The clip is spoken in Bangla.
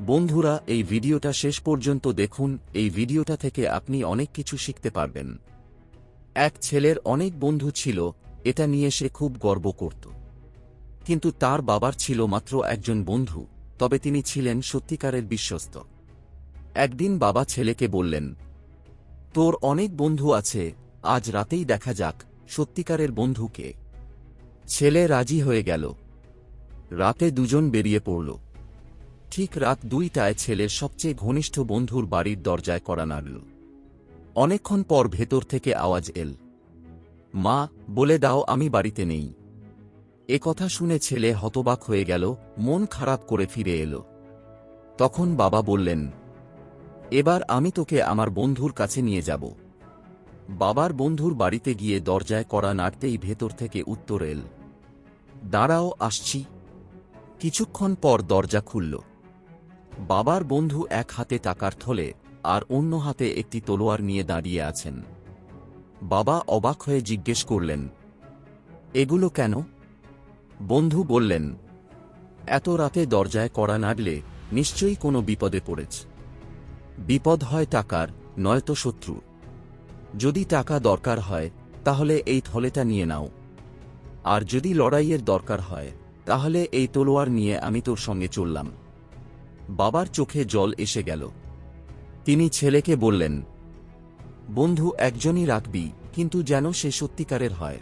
বন্ধুরা, এই ভিডিওটা শেষ পর্যন্ত দেখুন। এই ভিডিওটা থেকে আপনি অনেক কিছু শিখতে পারবেন। এক ছেলের অনেক বন্ধু ছিল, এটা নিয়ে সে খুব গর্ব করত। কিন্তু তার বাবার ছিল মাত্র একজন বন্ধু, তবে তিনি ছিলেন সত্যিকারের বিশ্বস্ত। একদিন বাবা ছেলেকে বললেন, তোর অনেক বন্ধু আছে, আজ রাতেই দেখা যাক, সত্যিকারের বন্ধুকে ছেলে রাজি হয়ে গেল। রাতে দুজন বেরিয়ে পড়ল। ঠিক রাত দুইটায় ছেলের সবচেয়ে ঘনিষ্ঠ বন্ধুর বাড়ির দরজায় করা নাড়ল। অনেকক্ষণ পর ভেতর থেকে আওয়াজ এল। মা, বলে দাও আমি বাড়িতে নেই। এ কথা শুনে ছেলে হতবাক হয়ে গেল, মন খারাপ করে ফিরে এলো। তখন বাবা বললেন, এবার আমি তোকে আমার বন্ধুর কাছে নিয়ে যাব। বাবার বন্ধুর বাড়িতে গিয়ে দরজায় করা নাড়তেই ভেতর থেকে উত্তর এল, দাঁড়াও, আসছি। কিছুক্ষণ পর দরজা খুলল। বাবার বন্ধু এক হাতে টাকার থলে আর অন্য হাতে একটি তলোয়ার নিয়ে দাঁড়িয়ে আছেন। বাবা অবাক হয়ে জিজ্ঞেস করলেন, এগুলো কেন? বন্ধু বললেন, এত রাতে দরজায় কড়া নাড়লে নিশ্চয়ই কোনো বিপদে পড়েছ। বিপদ হয় টাকার, নয়তো শত্রু যদি টাকা দরকার হয়, তাহলে এই থলেটা নিয়ে নাও। আর যদি লড়াইয়ের দরকার হয়, তাহলে এই তলোয়ার নিয়ে আমি তোর সঙ্গে চললাম। বাবার চোখে জল এসে গেল। তিনি ছেলেকে বললেন, বন্ধু, একজনই রাখবি, কিন্তু যেন সে সত্যিকারের হয়।